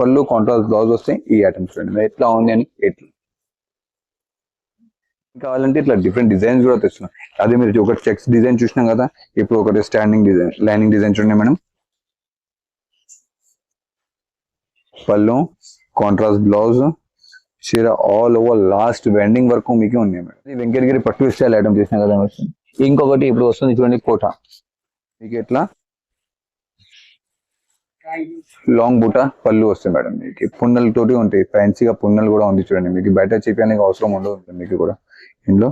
పళ్ళు contrast blouse వస్తాయి. ఈ ఐటమ్స్ చూడండి ఎట్లా ఉంది అని ఎట్లా? కావాలంటే ఇట్లా డిఫరెంట్ డిజైన్స్ కూడా తెస్తున్నాం. అదే మీరు ఒకటి చెక్స్ డిజైన్ చూసినాం కదా ఇప్పుడు ఒకటి స్టాండింగ్ డిజైన్ లైనింగ్ డిజైన్ చూడండి మేడం. పళ్ళు కాంట్రాస్ట్ బ్లౌజ్ చీర ఆల్ ఓవర్ లాస్ట్ వెండింగ్ వరకు మీకు ఉన్నాయి మేడం. వెంకటగిరి పట్టు స్టైల్ ఐటమ్ చేసిన కదా ఇంకొకటి ఇప్పుడు వస్తుంది చూడండి కోట. మీకు ఎట్లా? లాంగ్ బుట పళ్ళు వస్తాయి మేడం మీకు. పున్నెల తోటి ఉంటాయి. ఫ్యాన్సీగా పున్నెలు కూడా ఉంది చూడండి. మీకు బయట చెప్పడానికి అవసరం ఉండదు మీకు కూడా. ఇందులో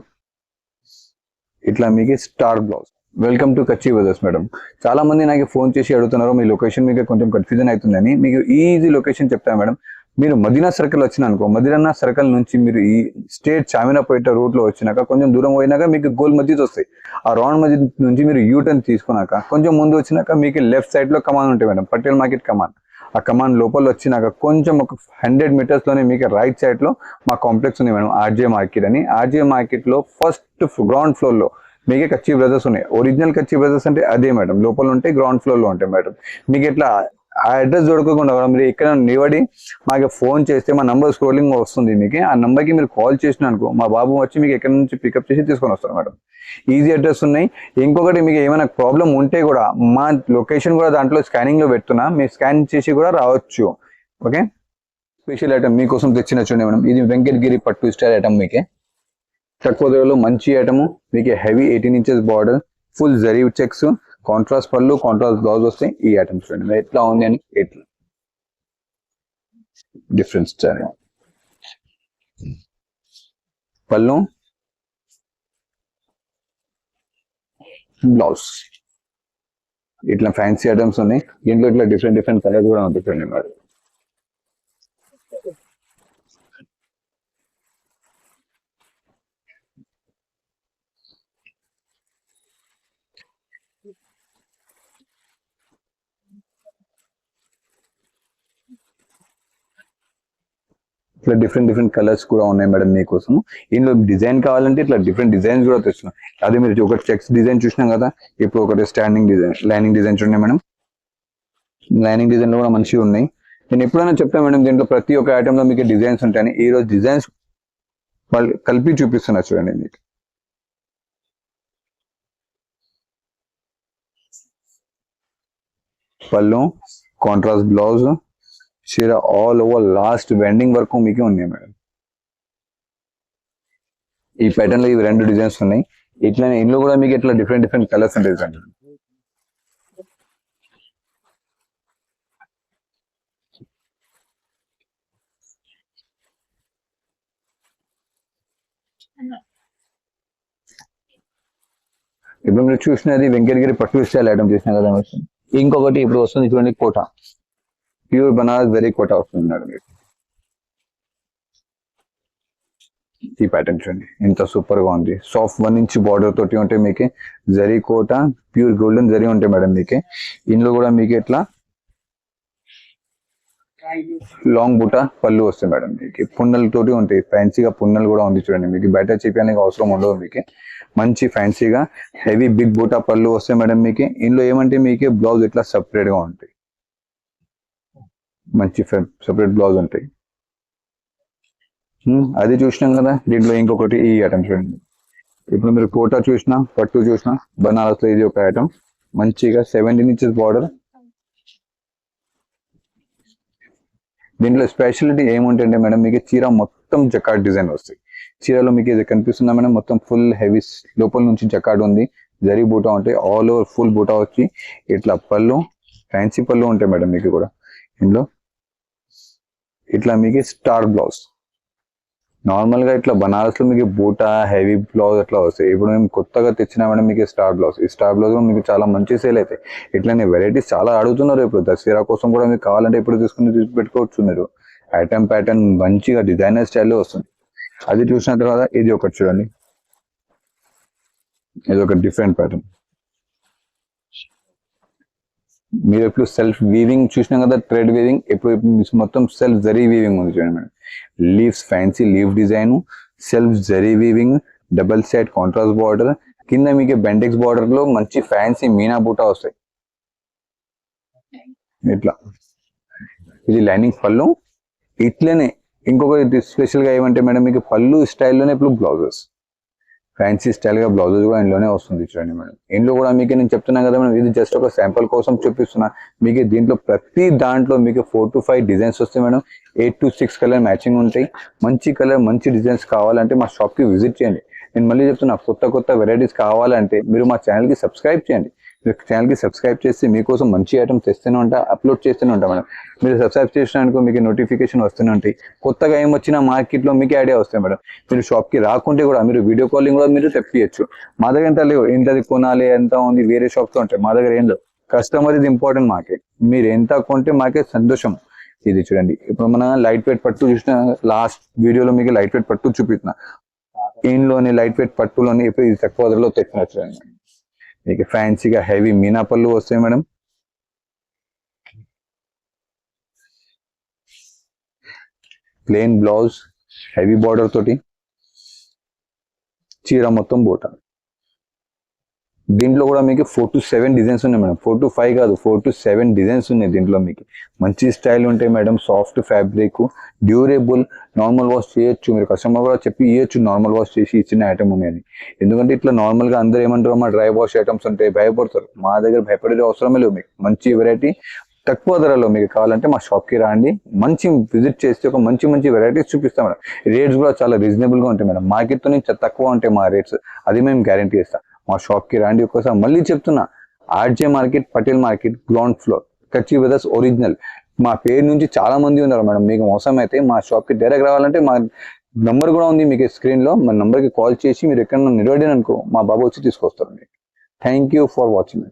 ఇట్లా మీకు star blouse. Welcome to Kachchi brothers madam చాలా మంది నాకు ఫోన్ చేసి అడుగుతున్నారు మీ లొకేషన్ మీకు కొంచెం కన్ఫ్యూజన్ అవుతుందని. మీకు ఈజీ లొకేషన్ చెప్తాను మేడం మీరు మదీనా సర్కిల్ వచ్చిన అనుకో మదీనా సర్కిల్ నుంచి మీరు ఈ స్టేట్ చామినాపేట రూట్లో వచ్చినాక కొంచెం దూరం పోయినాక మీకు గోల్ మస్జిద్ వస్తాయి. ఆ రౌండ్ మస్జిద్ నుంచి మీరు యూ టర్న్ తీసుకున్నాక కొంచెం ముందు వచ్చినాక మీకు లెఫ్ట్ సైడ్లో కమాన్ ఉంటాయి మేడం పటేల్ మార్కెట్ కమాన్. ఆ కమాన్ లోపల వచ్చినాక కొంచెం ఒక హండ్రెడ్ మీటర్స్లోనే మీకు రైట్ సైడ్లో మా కాంప్లెక్స్ ఉంది మేడం ఆర్జే మార్కెట్ అని. ఆర్జే మార్కెట్లో ఫస్ట్ గ్రౌండ్ ఫ్లోర్లో మీకే కచ్చి బ్రదర్స్ ఉన్నాయి. ఒరిజినల్ కచ్చి బ్రదర్స్ అంటే అదే మేడం లోపల ఉంటాయి గ్రౌండ్ ఫ్లోర్లో ఉంటాయి మేడం. మీకు ఇట్లా ఆ అడ్రస్ దొరకకుండా మీరు ఎక్కడ నిలబడి మాకు ఫోన్ చేస్తే మా నంబర్ స్క్రోలింగ్ వస్తుంది మీకు. ఆ నెంబర్కి మీరు కాల్ చేసిన అనుకో మా బాబు వచ్చి మీకు ఎక్కడి నుంచి పికప్ చేసి తీసుకొని వస్తారు మేడం. ఈజీ అడ్రస్ ఉన్నాయి. ఇంకొకటి మీకు ఏమైనా ప్రాబ్లం ఉంటే కూడా మా లొకేషన్ కూడా దాంట్లో స్కానింగ్లో పెడుతున్నా మీరు స్కాన్ చేసి కూడా రావచ్చు. ఓకే? స్పెషల్ ఐటమ్ మీకోసం తెచ్చిన చూడండి మేడం. ఇది వెంకటగిరి పట్టు స్టైల్ ఐటమ్ మీకే. తక్కువ ధరలో మంచి ఐటమ్ మీకు heavy eighteen inches border full zari checks contrast పళ్ళు కాంట్రాస్ట్ బ్లౌజ్ వస్తాయి ఈ ఐటమ్స్ చూడండి ఎట్లా ఉంది అని ఎట్లా? డిఫరెన్స్ స్టైల్ పళ్ళు? బ్లౌజ్ ఇట్లా ఫ్యాన్సీ ఐటమ్స్ ఉన్నాయి. దీంట్లో ఇట్లా డిఫరెంట్ డిఫరెంట్ కలర్స్ కూడా ఉంటాయి మరి. ఇట్లా డిఫరెంట్ డిఫరెంట్ కలర్స్ కూడా ఉన్నాయి మేడం మీకోసం. ఇందులో డిజైన్ కావాలంటే ఇట్లా డిఫరెంట్ డిజైన్స్ కూడా తెస్తున్నాం. అదే మీరు ఒకటి చెక్స్ డిజైన్ చూసినాం కదా ఇప్పుడు ఒకటి స్టాండింగ్ డిజైన్ లైనింగ్ డిజైన్ చూడండి మేడం లైనింగ్ డిజైన్ కూడా మంచిగా ఉన్నాయి. నేను ఎప్పుడైనా చెప్తాను మేడం దీంట్లో ప్రతి ఒక్క ఐటమ్లో మీకు డిజైన్స్ ఉంటాయని. ఈ రోజు డిజైన్స్ వాళ్ళు కలిపి చూపిస్తున్నారు చూడండి మీకు. పళ్ళు కాంట్రాస్ట్ బ్లౌజ్ చీర ఆల్ ఓవర్ లాస్ట్ వెండింగ్ వరకు మీకు ఉన్నాయి మేడం. ఈ ప్యాటర్న్లో ఇవి రెండు డిజైన్స్ ఉన్నాయి. ఇట్లా ఇందులో కూడా మీకు ఇట్లా డిఫరెంట్ డిఫరెంట్ కలర్స్ ఉంటాయి సార్. ఇప్పుడు మీరు చూసినది వెంకటగిరి పట్టు స్టైల్ ఐటమ్ చేసిన కదా ఇంకొకటి ఇప్పుడు వస్తుంది చూడండి కోట. ప్యూర్ బనారస్ వెరీ కోట వస్తుంది మేడం మీకు. ఈ ప్యాటర్న్ చూడండి. ఎంత సూపర్గా ఉంది. సాఫ్ట్ వన్ ఇంచ్ బార్డర్ తోటి ఉంటే మీకు జరీ కోట ప్యూర్ గోల్డెన్ జరీ ఉంటాయి మేడం మీకు. ఇందులో కూడా మీకు ఎట్లా? లాంగ్ బుట పళ్ళు వస్తాయి మేడం మీకు. పున్నెలతోటి ఉంటాయి. ఫ్యాన్సీగా పున్నెలు కూడా ఉంది చూడండి మీకు. బయట చెప్పడానికి అవసరం ఉండదు మీకు. మంచి ఫ్యాన్సీగా హెవీ బిగ్ బుట పళ్ళు వస్తాయి మేడం మీకు. ఇందులో ఏమంటే మీకు బ్లౌజ్ ఇట్లా సపరేట్గా ఉంటాయి. మంచి సెపరేట్ బ్లౌజ్ ఉంటాయి. అది చూసినాం కదా దీంట్లో ఇంకొకటి ఈ ఐటమ్ చూడండి. ఇప్పుడు మీరు కోటా చూసినా పట్టు చూసినా బనారస్లో ఇది ఒక ఐటమ్ మంచిగా సెవెంటీన్ ఇంచెస్ బార్డర్ దీంట్లో స్పెషాలిటీ ఏముంటుంటే మేడం మీకు చీర మొత్తం జకాట్ డిజైన్ వస్తాయి. చీరలో మీకు ఇది కనిపిస్తుందా మేడం మొత్తం ఫుల్ హెవీ లోపల నుంచి జకాడ్ ఉంది. జరీ బూటా ఉంటాయి. ఆల్ ఓవర్ ఫుల్ బూటా వచ్చి ఇట్లా పళ్ళు ఫ్యాన్సీ పళ్ళు ఉంటాయి మేడం మీకు కూడా. ఇందులో ఇట్లా మీకు స్టార్ బ్లౌజ్. నార్మల్గా ఇట్లా బనారస్లో మీకు బూటా హెవీ బ్లౌజ్ అట్లా వస్తాయి. ఇప్పుడు మేము కొత్తగా తెచ్చినామంటే మీకు స్టార్ బ్లౌజ్. ఈ స్టార్ బ్లౌజ్ మీకు చాలా మంచి సేల్ అవుతాయి. ఇట్లానే వెరైటీస్ చాలా అడుగుతున్నారు ఇప్పుడు. దసరా కోసం కూడా మీకు కావాలంటే ఇప్పుడు తీసుకుని తీసి పెట్టుకోవచ్చు మీరు. ఐటమ్ ప్యాటర్న్ మంచిగా డిజైనర్ స్టైల్లో వస్తుంది. అది చూసిన తర్వాత ఇది ఒకటి చూడండి. ఇది ఒక డిఫరెంట్ ప్యాటర్న్ మీరు ఇప్పుడు సెల్ఫ్ వీవింగ్ చూసినాం కదా థ్రెడ్ వీవింగ్ ఇప్పుడు మొత్తం సెల్ఫ్ జరీ వీవింగ్ ఉంది చూడండి madam. Leaves fancy leaf design self zari weaving double side contrast border కింద మీకు బెండెక్స్ బార్డర్లో మంచి ఫ్యాన్సీ మీనా బూటా వస్తాయి. ఇట్లా. ఇది లైనింగ్ పళ్ళు. ఇట్లనే ఇంకొకటి స్పెషల్గా ఏమంటే మేడం మీకు పళ్ళు స్టైల్లోనే ఇప్పుడు బ్లౌజెస్. ఫ్యాన్సీ స్టైల్గా బ్లౌజెస్ కూడా ఇంట్లోనే వస్తుంది చూడండి మేడం. ఇంట్లో కూడా మీకు నేను చెప్తున్నాను కదా మేడం ఇది జస్ట్ ఒక శాంపుల్ కోసం చూపిస్తున్నా. మీకు దీంట్లో ప్రతి దాంట్లో మీకు ఫోర్ టు ఫైవ్ డిజైన్స్ వస్తాయి madam. Eight to six colour matching ఉంటాయి. మంచి కలర్ మంచి డిజైన్స్ కావాలంటే మా షాప్కి విజిట్ చేయండి. నేను మళ్ళీ చెప్తున్నా కొత్త కొత్త వెరైటీస్ కావాలంటే మీరు మా ఛానల్కి సబ్స్క్రైబ్ చేయండి. మీరు సబ్స్క్రైబ్ చేసి మీకోసం మంచి ఐటమ్స్ తెస్తూనే ఉంటా అప్లోడ్ చేస్తూనే ఉంటాం మేడం. మీరు సబ్స్క్రైబ్ చేసినందుకు మీకు నోటిఫికేషన్ వస్తూనే ఉంటాయి. కొత్తగా ఏం వచ్చినా మార్కెట్లో మీకు ఐడియా వస్తాయి మేడం. మీరు షాప్కి రాకుంటే కూడా మీరు వీడియో కాలింగ్ కూడా మీరు తెప్పియచ్చు. మా దగ్గర ఎంత లేవు ఇంతది కొనాలి ఎంత ఉంది వేరే షాప్స్ ఉంటాయి. మా దగ్గర ఏం లేవు. కస్టమర్ ఇది ఇంపార్టెంట్ మార్కెట్ మీరు ఎంత కొంటే మాకే సంతోషం. ఇది చూడండి. ఇప్పుడు మన లైట్ వెయిట్ పట్టు చూసిన లాస్ట్ వీడియోలో మీకు లైట్ వెయిట్ పట్టు చూపిస్తున్నా. ఇంట్లోని లైట్ వెయిట్ పట్టులోని ఇప్పుడు ఇది తక్కువ ధరలో తెచ్చిన చూడండి. మీకు ఫ్యాన్సీగా హెవీ మీనా పళ్ళు వస్తాయి madam. Plain blouse heavy border తోటి. చీర మొత్తం బోట. దీంట్లో కూడా మీకు ఫోర్ టు సెవెన్ డిజైన్స్ ఉన్నాయి మేడం ఫోర్ టు ఫైవ్ కాదు ఫోర్ టు సెవెన్ డిజైన్స్ ఉన్నాయి దీంట్లో మీకు. మంచి స్టైల్ ఉంటాయి madam soft fabric durable normal wash చేయొచ్చు. మీరు కస్టమర్ కూడా చెప్పి ఇవ్వచ్చు నార్మల్ వాష్ చేసి ఇచ్చిన ఐటమ్ ఉన్నాయని ఎందుకంటే ఇట్లా నార్మల్గా అందరూ ఏమంటారు మా డ్రై వాష్ ఐటమ్స్ ఉంటాయి భయపడతారు. మా దగ్గర భయపడే అవసరమే లేవు మీకు. మంచి వెరైటీ తక్కువ ధరలో మీకు కావాలంటే మా షాప్కి రాండి. మంచి విజిట్ చేస్తే ఒక మంచి మంచి వెరైటీస్ చూపిస్తాం మేడం. రేట్స్ కూడా చాలా రీజనబుల్గా ఉంటాయి మేడం. మార్కెట్తో నుంచి తక్కువ ఉంటాయి మా రేట్స్ అది మేము గ్యారంటీ ఇస్తాం మా షాప్కి రండి ఒకసారి. మళ్ళీ చెప్తున్నా RJ market Patel market ground floor కచ్చి వెదర్స్ ఒరిజినల్. మా పేరు నుంచి చాలా మంది ఉన్నారు మేడం. మీకు మోసం అయితే మా షాప్కి డైరెక్ట్ రావాలంటే మా నంబర్ కూడా ఉంది మీకు స్క్రీన్లో మా నంబర్కి కాల్ చేసి మీరు ఎక్కడ నిలబడిన అనుకో మా బాబు వచ్చి తీసుకొస్తారు థ్యాంక్ యూ ఫర్ వాచింగ్